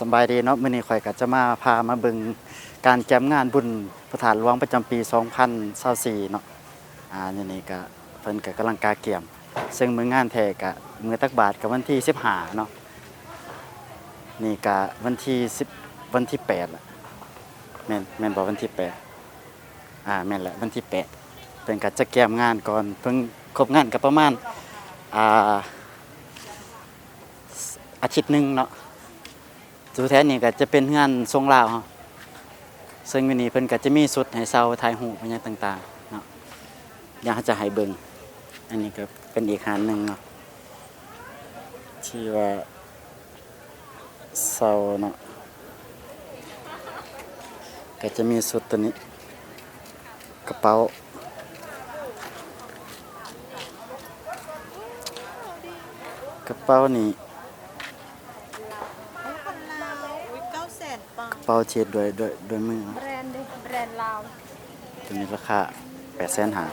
สบายดีเนาะมื้อนี้ข่อยก็จะมาพามาเบิ่งการแจมงานบุญพระธาตุหลวงประจำปี 2024เนาะอ่านี่นี่ก็เพิ่นก็กำลังกาเกี่ยม ซึ่งมื้องานแท้ก็มื้อตักบาทก็วันที่15เนาะนี่ก็วันที่10วันที่8ล่ะแม่นแม่นบ่วันที่8อ่าแม่นแหละวันที่8เพิ่นก็จะแก้มงานก่อนเพิ่งครบงานก็ประมาณอ่าอาทิตย์หนึงเนาะ สุดแท้นี่ก็จะเป็นงานทรงลาวเฮาซึ่งวันนี้เพิ่นก็จะมีสุดให้เซาถ่ายรูปอิหยังต่างๆเนาะอยากจะให้เบิ่งอันนี้ก็เป็นอีกหานหนึ่งเนาะที่ว่าเซาเนาะก็จะมีสุดตัวนี้กระเป๋ากระเป๋านี่ลาวอุ้ยเก้าแสนปอน กระ เป๋าเช็ดด้วยด้วยด้วยมือเนาะแบรนด์เด้แบรนด์ลาวตัวนี้ราคาแปดแสนหา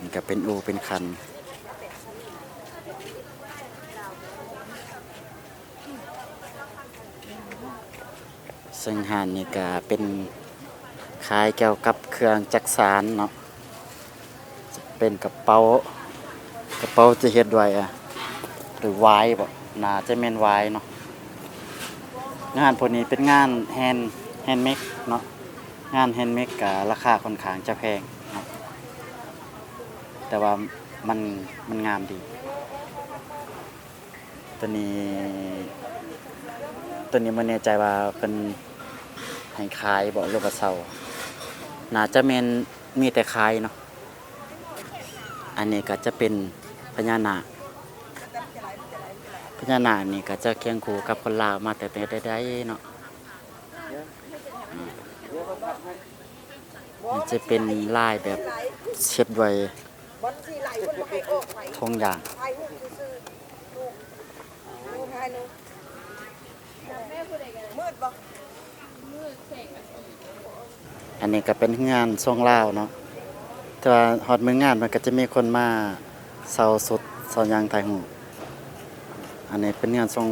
นี่ก็เป็นอูเป็นคันซึ่งหานนี่ก็เป็นขายเกี่ยวกับเครื่องจักสานเนาะจะเป็นกระเป๋า กระเป๋าจะเฮ็ดไว้อะหรือไว้บ่น่าจะแม่นไว้เนาะงานพวกนี้เป็นงานแฮนด์แฮนด์เมดเนาะงานแฮนด์เมดก็ราคาค่อนข้างจะแพงนะแต่ว่ามันมันงามดี ตัวนี้ตัวนี้บ่แน่ใจว่าเป็นให้ขายบ่หรือว่าเซาน่าจะแม่นมีแต่ขายเนาะอันนี้ก็จะเป็น พญานาคพญานาคนี่ก็จะเคียงคู่กับคนลาวมาแต่แต่ใดๆเนาะมันจะเป็นลายแบบเช็ดไว้บอลสีไหลคนบ่ให้ออกไหลทงอย่างอันนี้ก็เป็นงานทรงลาวเนาะแต่ว่าฮอดมืองานมันก็จะมีคนมา เซาสุดเซายางถ่ายรูอันนี้เป็นงานทรง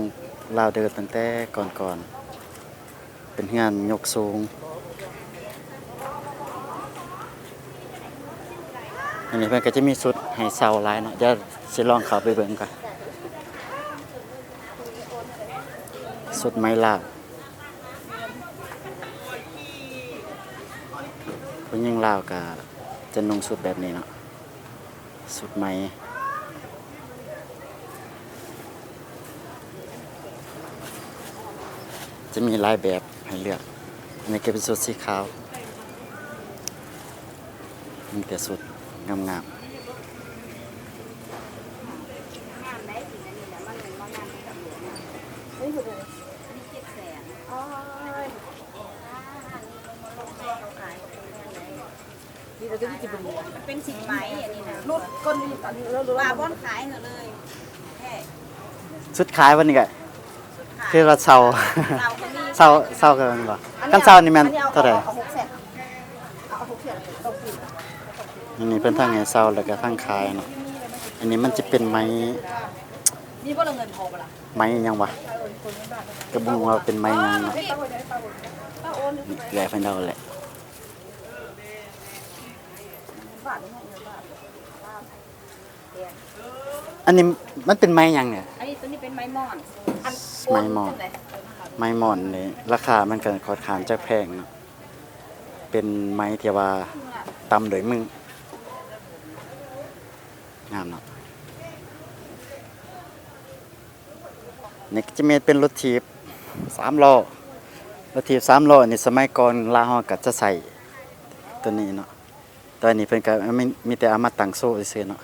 ลาวเดินตั้งแต่ก่อนๆ เป็นงานยกสูง อันนี้เพิ่อนก็จะมีสุดให้เซาลายเนาะเดี๋ยวสิลองเขาไปเบิ่งก่อนสุดไม้ลาวผู้หญิงลาวก็จะนุ่งสุดแบบนี้เนาะสุดไหม จะมีหลายแบบให้เลือก อันนี้ก็เป็นสุดสีขาวมีแต่สุดงามๆนี่เราจะที่จะเป็นมันเป็นสินไหมอันนี้นะรุดก้นนี่ตอนนี้เรารู้ว่าบ้อนขายเหรอเลยแค่สุดขายวันนี้ก็ คือว่าเซาเราก็มีเซาเซากันบ่กันเซานี่แม่นเท่าไหร่เอาหกแสนเอาหกแสนต้องกินอันนี้เป็นทางไงเซาแล้วก็ทางขายเนาะอันนี้มันจะเป็นไม้นี่ว่าเราเงินพอปะล่ะไม้หยังวะก็บ่รู้ว่าเป็นไม้หยังเนาะป้าโอนได้ป้าโอนป้าโอนแหละเพิ่นเดาแหละ อันนี้มันเป็นไม้หยังเนี่ย อันนี้ตัวนี้เป็นไม้มอนอันไม้หมอนไม้หมอนนี่ราคามันก็ค่อนข้างจะแพงเนาะเป็นไม้ที่ว่าตำโดวยมืองามเนาะนี่ก็จะมีเป็นรถถีบสามล้อรถถีบสามล้อนี่สมัยก่อนลาวเฮาก็จะใส่ตัวนี้เนาะแตอนนี้เพิ่นก็มีมีแต่เอามาตั้งโซ่ซื่อๆเนาะ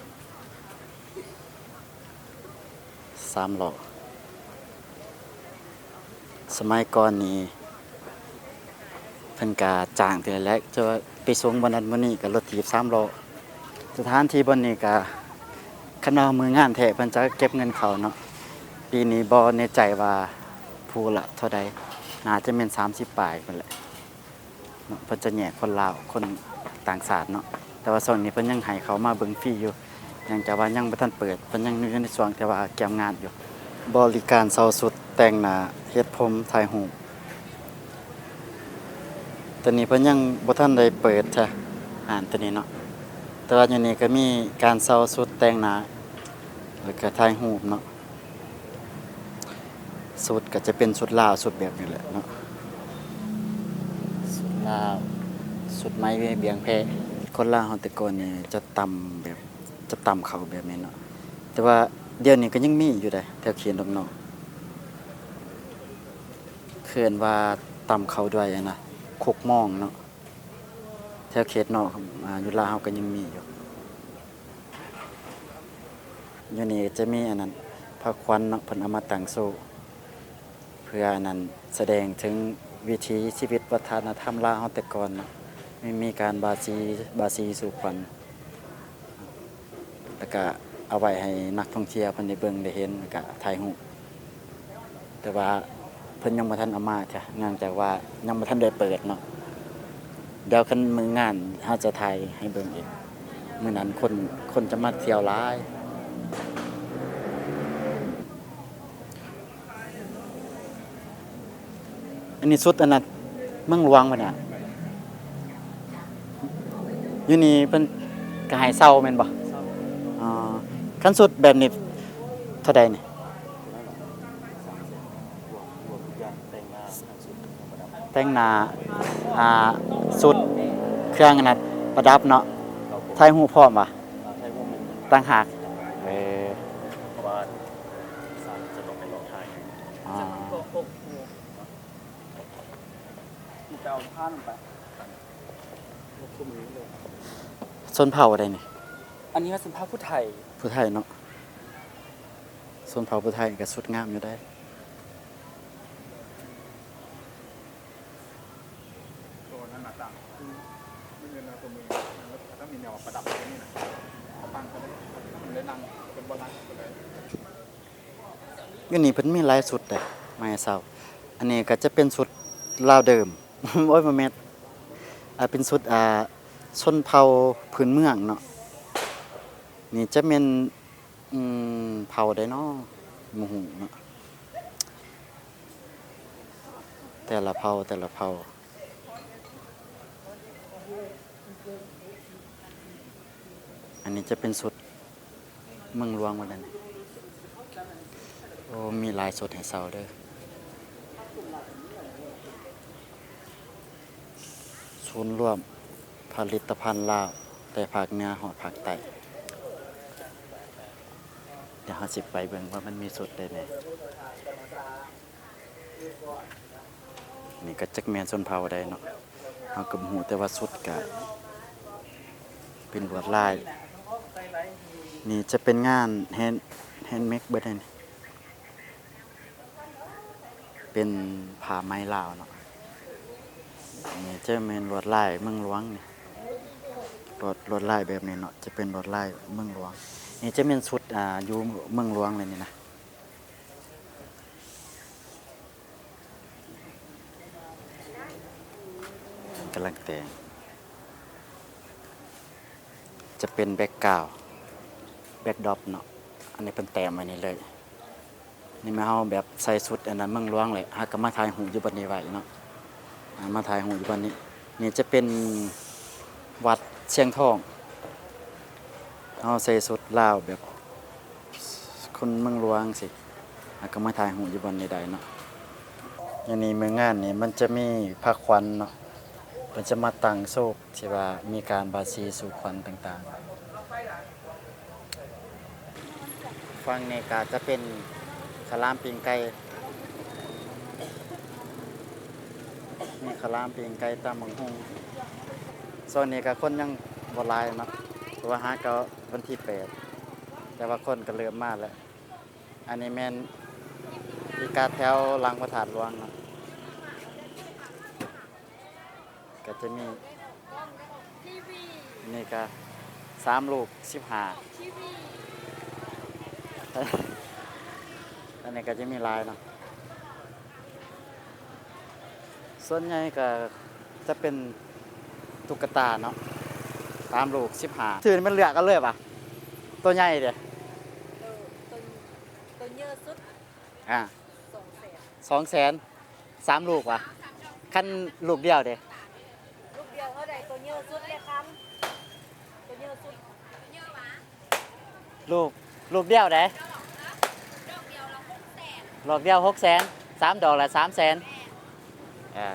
สามล้อสมัยก่อนนี่เพิ่นกาจ้างแต่แรกจะไปส่งบนนั้นบนนี้กับรถถีบสามล้อสถานที่บนนี้ก็คณะมืองานแท้เพิ่นจะเก็บเงินเขาเนาะปีนี้บ่แน่ใจว่าผู้ละเท่าใดน่าจะเป็น30ปลายเพิ่นแหละเนาะเพิ่นจะแยกคนลาวคนต่างชาติเนาะแต่ว่าส่วนนี้เพิ่นยังให้เขามาเบิ่งฟรีอยู่ ยังจะว่ายังบ่ทันเปิดเพิ่นยังอยู่ในช่วงแต่ว่าแกมงานอยู่ บริการเซาสุดแต่งหน้าเฮ็ดผมถ่ายรูปตอนนี้เพิ่นยังบ่ทันได้เปิดจ้ะอ่านตัวนี้เนาะแต่ว่าอยู่นี่ก็มีการเซาสุดแต่งหน้าแล้วก็ถ่ายรูปเนาะสุดก็จะเป็นสุดลาวสุดแบบนี้แหละเนาะสุดลาวสุดไม้เบียงแพคนลาวเฮาแต่ก่อนนี่จะตำแบบ จะตำเขาแบบนี้เนาะแต่ว่าเดี๋ยวนี้ก็ยังมีอยู่ได้แถวเขียนดอกนอกเขื่อนว่าตำเขาด้วยอะนะคุกมองเนาะแถวเขตนอกอ่ายู่ลาเฮาก็ยังมีอยู่อยู่นี่จะมีอันนั้นพระควันเนาะเพิ่นเอามาตั้งโซ่เพื่ออันนั้นแสดงถึงวิถีชีวิตวัฒนธรรมลาวเฮาแต่ก่อนเนาะไม่มีการบาซีบาซีสู่ขวัญ แล้วก็เอาไว้ให้นักท่องเที่ยวเพิ่นได้เบิ่งได้เห็นแล้วก็ถ่ายรูปแต่ว่าเพิ่นยังบ่ทันเอามาจ้ะเนื่องจากว่ายังบ่ทันได้เปิดเนาะเดี๋ยวคันมืองานเฮาจะถ่ายให้เบิ่งอีกมื้อนั้นคนคนจะมาเที่ยวหลายอันนี้สุดอันนั้นเมืองหลวงปะเนี่ยอยู่นี่เพิ่นก็ให้เซาแม่นบ่ ขั้นสุดแบบนี้เท่าใดนี่แต่งหน้าอ่าสุดเครื่องอันนั้นประดับเนาะไทยหูพร้อมป่ะตั้งหากเออเพราะว่าสารจะต้องไปลองทายอ๋อจะเอาผ้าลงไปคุมนี้เลยส้นเผาอะไรนี่ อันนี้เป็นผ้าผู้ไทย ผู้ไทยเนาะส้นเผาผู้ไทยก็สุดงามอยู่ได้ ตัวนั้นหนาต่างไม่เงินนะตัวมือแล้วถ้ามีแนวประดับตรงนี้นะตั้งก็ได้มันได้นั่งเป็นบอลนั่งก็ได้อยู่นี่เพิ่นมีหลายสุดเด้ไม้เศร้าอันนี้ก็จะเป็นสุดลาวเดิม โอ้ยบ่แม่นอ่าเป็นสุดอ่าชนเผ่าพื้นเมืองเนาะ นี่จะเป็นอืมเผาใดเนาะบ่ฮู้เนะแต่ละเผาแต่ละเผาอันนี้จะเป็นสุดเมืองหลวงหมดเลยนี่โอ้มีหลายสดให้เซาเด้อศูนย์รวมผลิตภัณฑ์ลาวแต่ภาคเหนือหอดภาคใต้ เดี๋ยวเราสิไปเบิ่งว่ามันมีสุดได้ไหนนี่ก็จักแมนชนเผาได้เนาะเฮาก็บ่ฮู้แต่ว่าสุดก็เป็นลวดลาย นี่จะเป็นงานแฮนแฮนเมคเบิดเลยนี่เป็นผ้าไม้ลาวเนาะนี่จะเป็นลวดลายเมืองหลวงนี่ลวดลวดลายแบบนี้เนาะจะเป็นลวดลายเมืองหลวง นี่จะเป็นชุดอ่าอยู่เมืองหลวงเลยนี่นะกำลังแต่งจะเป็นแบ็กกราวแบ็กดอปเนาะอันนี้เป็นแต้มไว้นี่เลย นี่มาเฮาแบบใส่สุดอันนั้นเมืองหลวงเลยฮะก็มาถ่ายหูอยู่บัดนี้ไว้เนาะมาถ่ายหูอยู่บัดนี้ นี่จะเป็นวัดเชียงทอง เฮาใส่สุดลาวแบบคนเมืองหลวงสิฮะก็มาถ่ายหูอยู่บันี้ได้เนาะอย่างนี้เมืองงานนี่มันจะมีพระควันเนาะมันจะมาตั้งโศกที่ว่ามีการบาซีสู่ควันต่างๆ ฟังในก็จะเป็นขลามปิงไก่มีขลามปิงไก่ตามมังหงส่วนนี้ก็คนยังบ่หลายเนาะ ราะว่าหาก็วันที่แปดแต่ว่าคนก็เริ่มมาแล้วอันนี้แม่นอีกาแถวลังพระธาตุหลวงเนาะก็จะมีนี่ก็สามลูกสิบห้าอันนี้ก็จะมีลายเนาะส่วนใหญ่ก็จะเป็นตุ๊กตาเนาะ ตามลูกสิบหาชื่อนี่มันเลือกกันเลยปะตัวใหญ่เด้อเออตัวตัวเยอะสุดอ่าสองแสนสองแสนสามลูกวะขั้นลูกเดียวเด้ลูกเดียวเท่าใดตัวเยอะสุดเลยครับตัวเยอะสุดลูกลูกเดียวเด้ดอกเดียวหกแสนสามดอกละสามแสนอ่า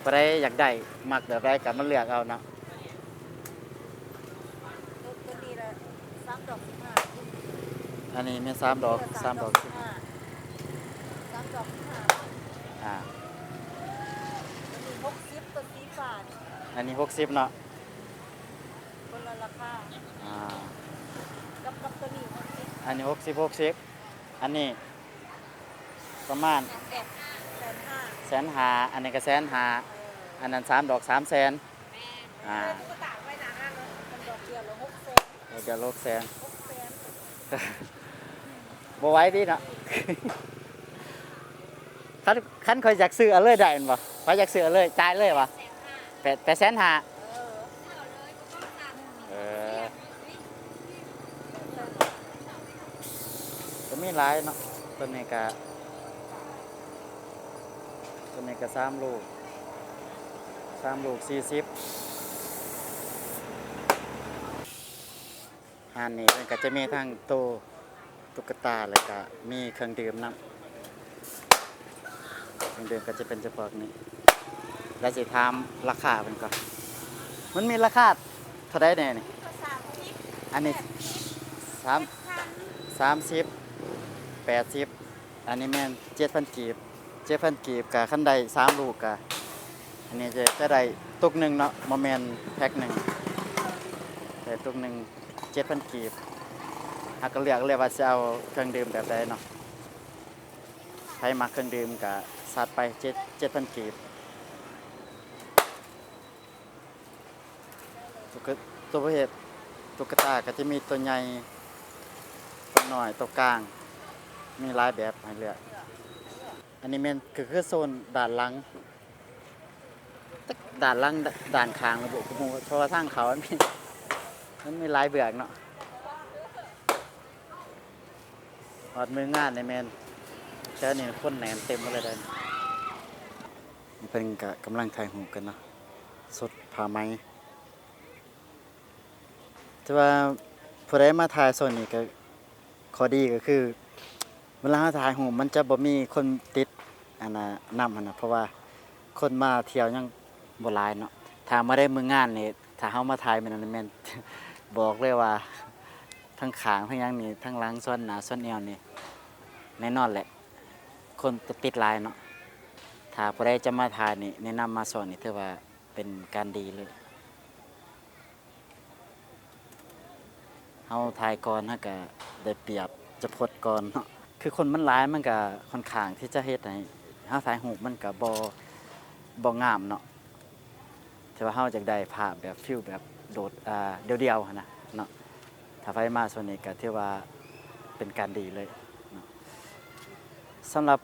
ไปได้อยากได้มักแบบไรกับมันเลือกเอาเนาะ ตัวตัวนี้ละสามดอกสิบห้า อันนี้มีสามดอกสามดอกสิบห้าสามดอกสิบห้าอ่าตัวนี้หกสิบตัวสีฟ้านี่อันนี้หกสิบเนาะคนละราคาอ่ากับกับตัวนี้หกสิบอันนี้หกสิบหกสิบอันนี้ ประมาณแปดแสนห้าแสนหาอันนี้ก็แสนหาเออ อันนั้นสามดอกสามแสนอ่าก็ต่างไว้หนาห้าเลยมันดอกเดียวละหกแสนเดี๋ยวจะลกแสน หกแสน บ่ไหว้ดีเนาะคันคันคอยอยากซื้อเอาเลยได้แม่นบ่คอยอยากซื้อเอาเลยจ่ายเลยบ่แปดแปดแสนหาเออเออก็มีหลายเนาะตัวนี้ก็ตัวนี้ก็สามลูกสามลูกสี่สิบหานนี้มันก็จะมีทั้งโตว ตุ๊กตาแล้วก็มีเครื่องดื่มน้ำเครื่องดื่มก็จะเป็นเฉพาะนี้ แล้วสิถามราคาเป็นก่อน มันมีราคาเท่าไดแน่นี่ อันนี้สามสามสิบแปดสิบอันนี้แม่นเจ็ดพันกีบเจ็ดพันกีบกับขั้นใดสามลูกกะอันนี้จะจะได้ตุกหนึ่งเนาะโมเมนแพ็คหนึ่งแต่ตุกหนึ่งเจ็ดพันกีบ หาก็เรียกเรียกว่าจะเอาเครื่องดื่มแบบใดเนาะใครมาเครื่องดื่มกับสัดไปเจ็ดเจ็ดพันกีบตัวก็ตัวประเภทตุ๊กตาก็จะมีตัวใหญ่ตัวน้อยตัวกลาง มีหลายแบบให้เลือกอันนี้แม่นคือคือโซนด่านลังด่านลังด่านข้างระบบกูเพราะว่าทางเขามันมีมันมีหลายเบือกเนาะ หอดมืองานในแมนแค่นี้คนแหนเต็มเลยเดินนี่เป็นกะกำลังถ่ายหูกันเนาะสดผ้าไหมแต่ว่าผู้ใดมาถ่ายโซนนี้ก็ข้อดีก็คือ เวลาถ่ายรูมันจะบ่มีคนติดอันน่ะนำอันน่ะเพราะว่าคนมาเที่ยวยังบ่หลายเนาะถ้ามาได้มืองานนี่ถ้าเฮามาถ่ายมันนั่นแม่นบอกเลยว่า ทั้งขางทั้งยังนี่ทั้งหลังส่วนหนาส่วนเอวนี่แน่นอนแหละ คนจะติดลายเนาะถ้าผู้ใดจะมาถ่ายนี่แนะนำมาสอนนี่ถือว่าเป็นการดีเลยเฮาทายก่อนเฮาก็ได้เปรียบจะพดก่อนเนาะคือคนมันหลายมันก็ค่อนข้างที่จะเฮ็ดให้เฮาถ่ายรูปมันก็บ่บ่งามเนาะแต่ว่าเฮาอยากได้ภาพแบบฟิลแบบโดดอ่าเดียวๆนะ ถ้าไปมาส่วนนี้ก็ถือว่าเป็นการดีเลยเนาะสำหรับ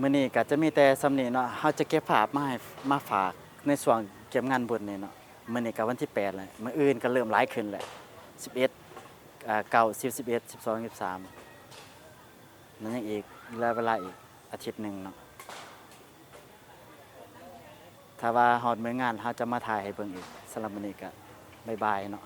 มื้อนี้ก็จะมีแต่สำนีเนาะเฮาจะเก็บภาพมาให้มาฝากในส่วนเก็บงานบุญนี่เนาะมื้อนี้ก็วันที่8แล้วมื้ออื่นก็เริ่มหลายขึ้นแหล้วสิบเอ็ดเก้าสิบสิบเอ็ดสิบสองสิบสามนั่นยังอีกเหลือเวลาอีกอาทิตย์หนึ่งเนาะถ้าว่าฮอดมืองานเขาจะมาถ่ายให้เบิ่งอีกสำหรับมื้อนี้ก็บ๊ายบายเนาะ